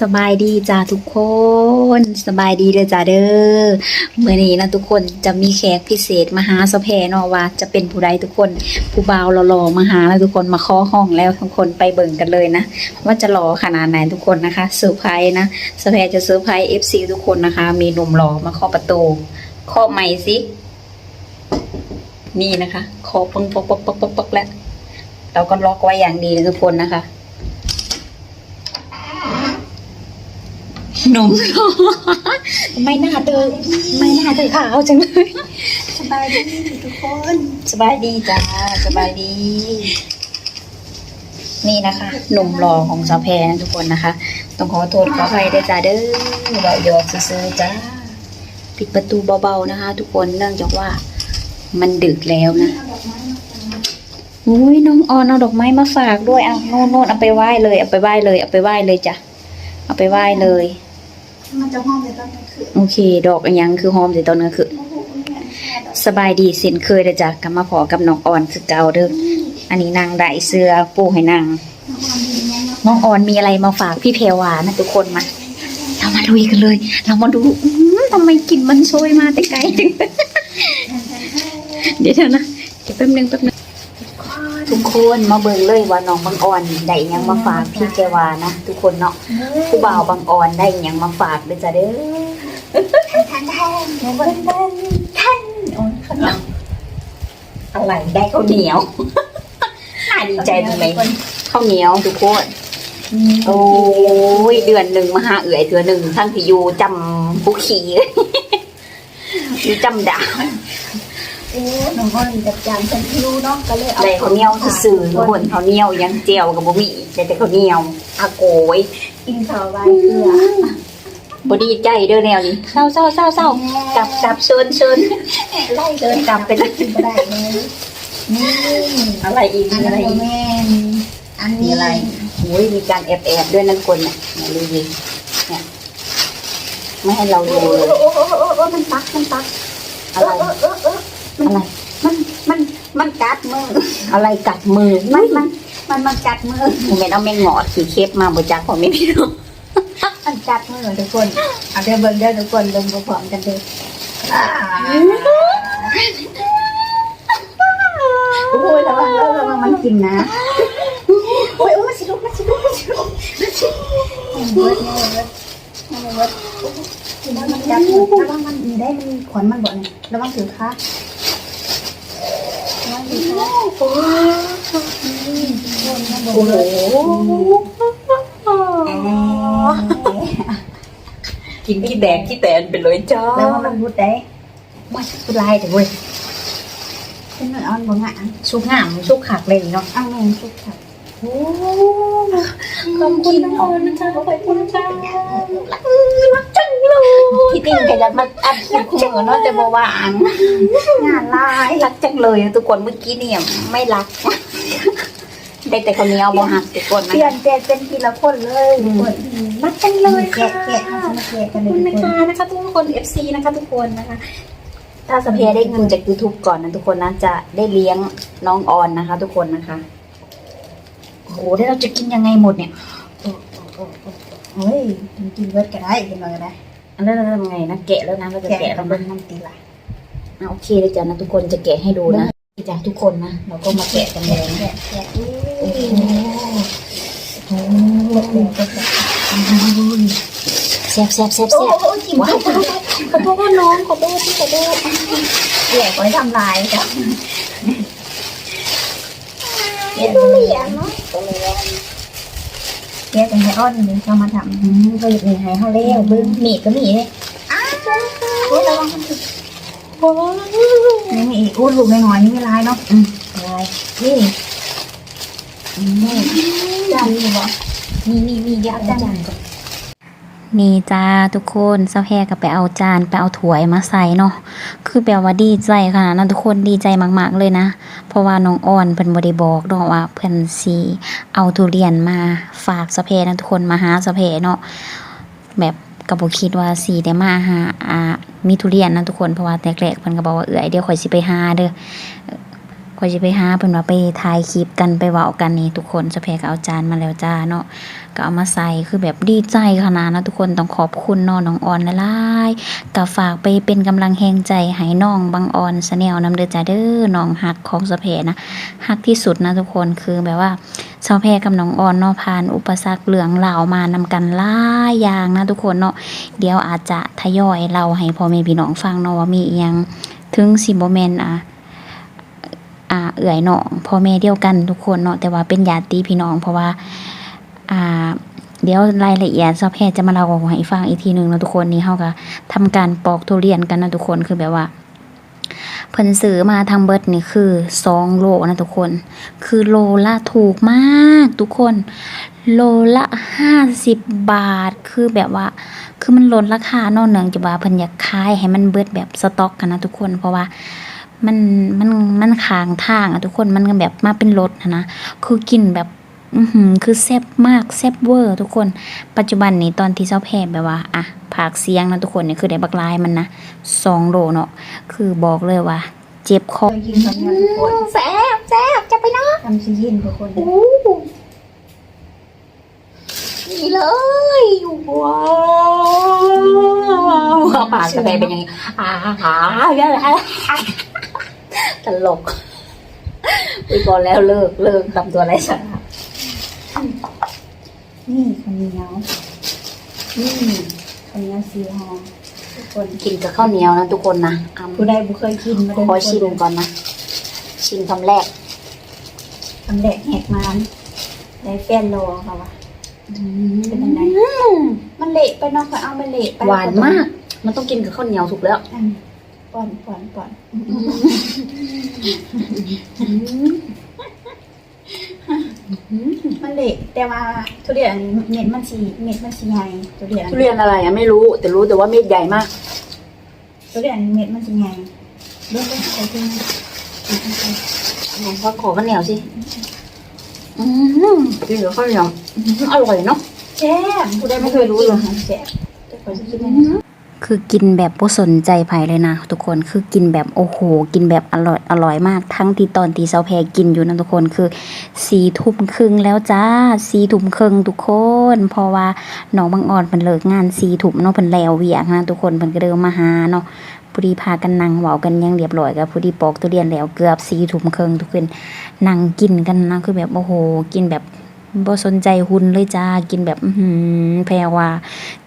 สบายดีจ้าทุกคนสบายดีเลยจ้าเด้อเมื่อนี้นะทุกคนจะมีแขกพิเศษมาหาสแพนาะว่าจะเป็นผู้ใดทุกคนผู้บ่าวหล่อๆมาหาแล้วทุกคนมาเคาะห้องแล้วทุกคนไปเบิ่งกันเลยนะ ว่าจะหล่อขนาดไหนทุกคนนะคะเซอร์ไพรส์นะสแพจะเซอร์ไพรส์เอฟซีทุกคนนะคะ มีหนุ่มหล่อมาเคาะประตูเคาะใหม่สินี่นะคะเคาะปังปักปักปักปักปักแล้วเราก็ล็อกไว้อย่างดีนะทุกคนนะคะ นุ่มไม่น่าเตอไม่น่าเตอขาวจังเลยสบายดีทุกคน สบายดีจ้าสบายดี นี่นะคะหนุ่มหล่อของสาวแพรนะทุกคนนะคะ ต้องขอโทษขออภัยด้วยจ้าเด้อเบาหยอกซื้อจ้าปิดประตูเบาๆนะคะ ทุกคนเนื่องจากว่ามันดึกแล้วนะอุ้ยน้องออนเอาดอกไม้มาฝากด้วยอะโน่นโน่นเอาไปไหว้เลยเอาไปไหว้เลยเอาไปไหว้เลยจ้ะเอาไปไหว้เลย มันจะหองในตอนกลางคืนโอเค ดอกอันยังคือหอมสิตอนกลางคืนโอ้โหเนี่ยดอกสบายดีเส้นเคยเด้อจ้ะกลับมาพอกับน้องอ่อนคือเก่าเด้ออันนี้นางได้เสื้อปูให้นาง น้องออนดีเนี่ยเนาะน้องออนมีอะไรมาฝากพี่เพวานะทุกคนมา เรามาลุยกันเลย เรามาดูอื้อทำไมกลิ่นมันโชยมาแต่ไกลจังเดี๋ยวเดี๋ยวนะ เดี๋ยวแป๊บนึงแป๊บนึง ทุกคนมาเบิ่งเลยว่าน้องบางออนได้หยังมาฝากพี่เพรวานะทุกคนเนาะผู้บ่าวบางออนได้หยังมาฝากเด้อจ้ะเด้อท่านท่านท่านท่านท่านโอ้ยขนมอะไรได้ข้าวเหนียวน่าดีใจจังเลยข้าวเหนียวทุกคนโอ้ยเดือนหนึ่งมาหาเอื่อยเดือนหนึ่งทั้งที่อยู่จำผู้ขี่เลยอยู่จำดา โอ้น้องออนจัดการฉันรู้เนาะก็เลยเอาได้ข้าวเหนียวซื่อๆทุกคนข้าวเหนียวยังเจียวกับบุมีได้แต่ข้าวเหนียวอาโกยกินข้าวใบเกลือบดีใจเด้อแนวนี้เศร้าเศร้าเศร้าเศร้ากลับกลับเชิญเชิญไล่เดินกลับไปแล้วกินไม่ได้เลยนี่อะไรอีกอันมีอะไรนี้อีกแม่นอันมีนี้อะไรโอ้ยมีการแอบแอบๆด้วยนะทุกคนเนี่ยเนี่ยดูดิเนี่ยไม่ให้เราโอ้ดูโหเลยโอ้โหโอ้โหโอ้โหมันปักมันปักอะไรเออเออเอ ออะไร มันมันมันกัดมือ อะไรกัดมือมันมันมันมันกัดมือผมเป็นเอาแมงหงอดขี่เคปมาบจักผมไม่พี่น้องมันกัดมือทุกคนเอาเดี๋ยวเบิ่งเด้อทุกคนลงพร้อมๆกันเด้ออ่าโอ้ยระวังระวังมันกินนะโอ้ยโอ้ยมันสิลุกมันสิลุกมันสิลุกมันสิเบิดเนี่ยเบิดเนี่ยเบิดแล้วมันกัดมือระวังมันมีได้มันมีขนมันบ่เนี่ยระวังถือค่ะระวังถือค่ะ โอ้ยนี่คนมันบ่โอ้โหเบิดกินขี้แดงขี้แตนไปเลยจ้าแล้วว่ามันพูดได้ว่าพูดลายแต่เว้ยเป็นเหมือนออนบ่งะชุกงามชุกขักเลยเนาะเอาเงินชุดค่ะโอ้ขอบคุณน้องออนนะจ๊ะขอบคุณจ้ารักจังเล ยที่ติ่งก็จะมาอัดคลิปคู่มือเนาะแต่บ่ว่างงานลายรักจังเลยทุกคนเมื่อกี้เนี่ยไม่รักได้แต่คนนี้เอาบ่หักทุกคนเปนะลี่ยนแปลงเป็นทีละคนเลยทุกคนรักจังเลยแกะค่ะแกะเอามาแกะกันขอบเลยคุณทุกนะคนคะนะคะทุกคน FC นะคะทุกคนนะคะถ้าสเพียได้เงินจาก YouTube ก่อนนะทุกคนนะจะได้เลี้ยงน้องออนนะคะ ทุกคนนะคะโอ้โหแล้วเราจะกินยังไงหมดเนี่ยเฮ้ยกินเบิดก็ได้กินเบิดก็ได้ อันนั้นเราทำไงนะแกะแล้วนะเราจะแกะแกะกัแล้บวเบินะดน้ำตีละอะโอเคเลยจ้ะนะทุกคนจะแกะให้ดูนะจ้ะทุกคนนะเราก็มาแกะกันเลยแกะแกะอุ้โอ้ยโหโอ้โหแซ่บแซ่บแซ่บโอ้แซ่บโหจิ้มว้าว้าววขอโทษน้องขอโทษที่ขอโทษแกะไว้ทำลายจ้ะเอ็นตัวเหลียงเนาะตัวเหลียง แกะเป็นไฮออนนี่เขามาทำอืมก็อยากมีให้เขาเลี้ยวเบึ้งมีดก็มีเลยโอ้ยระวังมันติดโอ้นี่มีอีกอู้ลูกน้อยๆนี่ไม่ร้ายเนาะอะไรนี่นี่จานนี่บ่มีมีมีเดี๋ยวเอาจานก่อน นี่จ้าทุกคนเซาแพรก็ไปเอาจานไปเอาถ้วยมาใส่เนาะคือแปลว่าดีใจขนาดนั้นทุกคนดีใจมากๆเลยนะ เพราะว่าน้องอ่อนเพิ่นบ่ได้บอกดอกว่าเพิ่นสิเอาทุเรียนมาฝากเซาแพรนะทุกคนมาหาเซาแพรเนาะแบบก็บ่คิดว่าสิได้มาหาอ่ามีทุเรียนนะทุกคนเพราะว่าแรกๆเพิ่นก็บอกว่าเอื้อยเดี๋ยวข่อยสิไปหาเด้อ ก็จะไปหาเพิ่นว่าไปถ่ายคลิปกันไปเว้ากันนี่ทุกคนสะแพก็เอาจานมาแล้วจ้าเนาะก็เอามาใส่คือแบบดีใจขนาดนะทุกคนต้องขอบคุณเนาะน้องออนหลายๆก็ฝากไปเป็นกำลังแรงใจให้น้องบังออนสแนลนำเด้อจ้าเด้อน้องฮักของสะแพนะฮักที่สุดนะทุกคนคือแบบว่าสะแพกับน้องออนเนาะผ่านอุปสรรคเหลืองเหล่ามานำกันหลายอย่างนะทุกคนเนาะเดี๋ยวอาจจะทยอยเล่าให้พ่อแม่พี่น้องฟังเนาะว่ามีเอียงถึงสิบ่แม่นอะ อ่าเอื่อยน้องพ่อแม่เดียวกันทุกคนเนาะแต่ว่าเป็นญาติพี่น้อง เพราะว่าอ่าเดี๋ยวรายละเอียดซอแพทย์จะมาเล่าให้ฟังอีกทีหนึ่งนะทุกคนนี่เฮาก็ทำการปอกทุเรียนกันนะทุกคนคือแบบว่าเพิ่นซื้อมาทางเบิดนี่คือสองโลนะทุกคน คือโลละถูกมากทุกคน โลละห้าสิบบาท คือแบบว่า คือมันลดราคาเนอกเนืองจากว่าเพิ่นอยากขายให้มันเบิดแบบสต็อกกันนะทุกคน เพราะว่า มันมันมันขางทางอะทุกคนมันก็แบบมาเป็นรถนะนะคือกินแบบอือหือคือแซ่บมากแซ่บเวอร์ ทุกคนปัจจุบันนี้ตอนที่เจ้าแพร่แบบว่าอะผากเสียงนะทุกคนเนี่ยคือได้บักลายมันนะสองโลเนาะคือบอกเลยว่า เจ็บคอเคยกินกับทุกคนแซ่บแซ่บจะไปเนาะทำซียินทุกคนนี่เลยว้าวปากกาแฟเป็นยังไงอ่าหาเยอะ ตลกไปก่อนแล้วเลิกเลิกทำตัวไรสักนี่ข้าวเหนียวนี่ข้าวเหนียวสีหอมทุกคนกินกับข้าวเหนียวนะทุกคนนะอ้ำผู้ใดบุเคยกินมาเดินขอชิมก่อนนะ ชิมคำแรกทำแดกแหกมันได้แป้นโลค่ะวะเป็นยังไงมันเละไปเนาะค่ะเอามันเละไปหวานมาก มันต้องกินกับข้าวเหนียวถูกแล้ว อืมป่อนป่อนป่อนมันเละแต่ว่าทุเรียนอันนี้เม็ดมันสีเม็ดมันสีใหญ่ทุเรียนอันทุนี้เรียนอะไรอะไม่รู้ แต่รู้แต่ว่าเม็ดใหญ่มาก ทุเรียนอันนี้เม็ดมันสีใหญ่เรื่องใส่ที่นี่อะเอาไปไหนพ่อขอข้าวเหนียวสิอืมกินกับข้าวเหนียวอื้อหืออร่อยเนาะแซ่บผู้ใดไม่เคยรู้เลยแซ่บแต่คนจะคิดว่า คือกินแบบบ่สนใจไผเลยนะทุกคนคือกินแบบโอ้โห กินแบบอร่อยอร่อยมาก ทั้งที่ตอนที่เซาแพรกินอยู่นะทุกคนคือสี่ทุ่มครึ่งแล้วจ้าสี่ทุ่มครึ่งทุกคน เพราะว่าน้องบางอ่อนเพิ่นเลิกงานสี่ทุ่มเนาะเพิ่นแล้วเวียกนะทุกคนเพิ่นก็เดินมาหาเนาะพอดีพากันนั่งเว้ากันยังเรียบร้อยก็พอดีปอกทุเรียนแล้วเกือบสี่ทุ่มครึ่งทุกคนนั่งกินกันนะคือแบบโอ้โห กินแบบ บ่สนใจหุ่นเลยจ้ากินแบบอืแพรว่า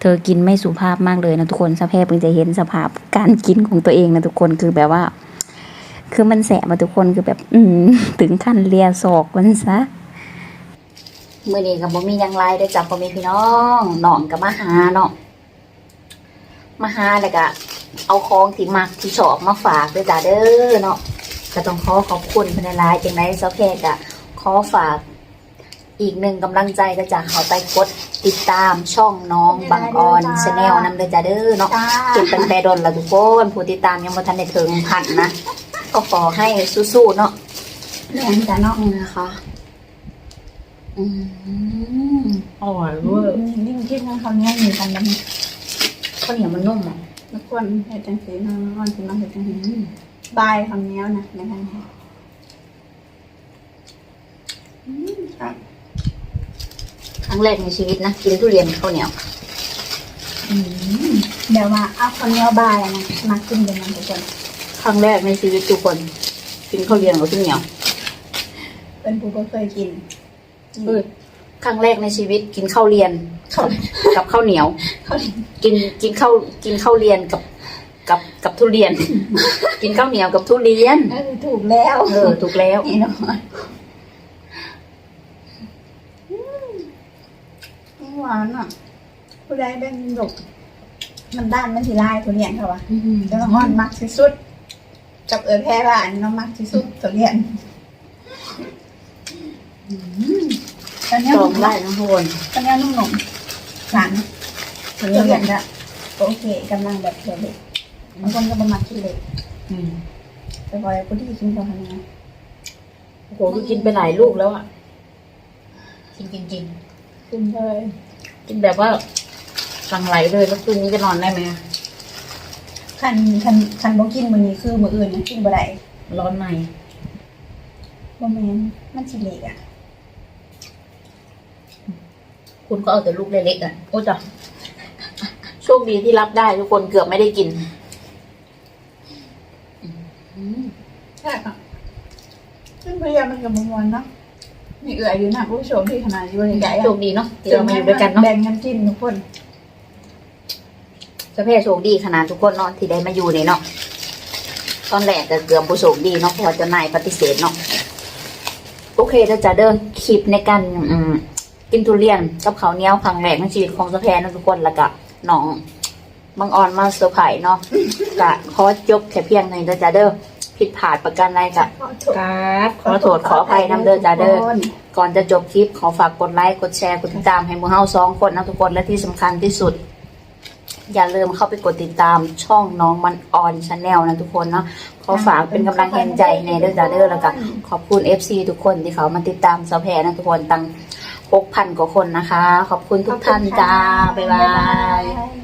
เธอกินไม่สุภาพมากเลยนะทุกคนสะแพรเพิ่งจะเห็นสภาพการกินของตัวเองนะทุกคนคือแบบว่า คือมันแสบมาทุกคนคือแบบ อืถึงขั้นเลียศอกมันซะมื่อนี้กับบ่มียังไรได้จับพ่ม่พี่น้องน้องกับมาหาเนาะมาหาแล้วก็เอาของที่มักที่ชอบมาฝากด้วยจ้าเด้อเนาะก็ต้องขอขอบคุณเพันหลายจังไดสะแพรกะขอฝาก อีกหนึ่งกำลังใจก็จะเขาไปกดติดตามช่องน้องบังออนชาแนลนำเลยจ้าเด้อเนาะจ้า เก็บเป็นแปรดนละทุกคนผู้ติดตามยังบ่ทันได้ถึงพันนะก็ขอให้สู้ๆเนาะแม่นจ้ะเนาะนี่นะคะอืมอร่อยเวอร์ยิ่งคิดว่าเขาเนี่ยมีกันแล้วข้าวเหนียวมันนุ่มอะทุกคนเห็ดจังสีนอนสิมาเห็ดจังสีบายคำนี้นะในทางนี้อืมครับ ครั้งแรกในชีวิตนะกินทุเรียนข้าวเหนียวอืมเดี๋ยวว่าเอาคำนี้บายนะมากินเดี๋ยวมันทุกคนครั้งแรกในชีวิตทุกคน กินข้าวเรียนกับข้าวเหนียว เป็นผู้บ่เคยกินเออครั้งแรกในชีวิตกินข้าวเรียนเขากับข้าวเหนียวเขากินกินข้าวกินข้าวเรียนกับกับกับทุเรียน กินข้าวเหนียวกับทุเรียนเออถูกแล้ว เออถูกแล้ว นี่เนาะอืม หวานอะผู้ใดเป็นหลกมันด้านมันสีลายทุเรียนเขาวะจะต้องอ่อนมักที่สุด กับเออแพ้ว่าอันน้องมักที่สุดตัวเรียนตอนนี้ตรนุ่งมได้นะทุกคนตอนนี้นุ่มหนุ่มหลังตัวเรียนจะโอเคกำลังแบบเด็กบางคนก็ประมาทกินเล็กอืมแต่พอคนที่กินเขาทำยังไงโอ้โหคือกินไปหลายลูกแล้วอะจริงจริงจริงกินเลย ๆกินแบบว่าสั่งไหลเลยแล้วคืนนี้จะนอนได้ไหมอะคันคันคันบอกินมือนี้คือมืออื่นนะกินบ่ได้ร้อนในโมเมนต์มันสิเล็กอะ คุณก็เอาแต่ลูกเล็กๆอะโอ้จ้ะโชคดีที่รับได้ทุกคนเกือบไม่ได้กินอืมใช่ค่ะซึ่งพยายามมันกับมวนเนาะ มีเอื่อยอยู่นะผู้ชมที่ขนาดอยู่ใหญ่ๆโชคดีเนาะที่เรามาอยู่ด้วยกันเนาะแบ่งกันกินทุกคนเจะแพ้โชคดีขนาดทุกคนเนาะที่ได้มาอยู่นี่เนาะตอนแรกก็เกือบผู้โชคดีเนาะเพราะว่าเจ้านายปฏิเสธเนาะโอเคเราจะเดินคลิปในการอืมกินทุเรียนกับข้าวเหนียวครั้งแรกในชีวิตของเจะแพ้นะทุกคนแล้วก็น้องบังออนมาเซอร์ไพรส์เนาะกะขอจบแค่เพียงในเด้อจ้าเด้อ ผิดพลาดประการใดกะกราบขอโทษขออภัยน้ำเด้อจ้าเด้อก่อนจะจบคลิปขอฝากกดไลค์กดแชร์กดติดตามให้หมูเฮาสองคนนะทุกคนและที่สำคัญที่สุด อย่าลืมเข้าไปกดติดตามช่องน้องมันออนชาแนลนะทุกคนเนาะขอฝากเป็นกำลังแรงใจในเด้อจ้าเด้อแล้วก็ขอบคุณ FC ทุกคนที่เขามาติดตามสาวแพรนะทุกคนตั้ง6,000กว่าคนนะคะ ขอบคุณทุกท่านจ้าบ๊ายบายย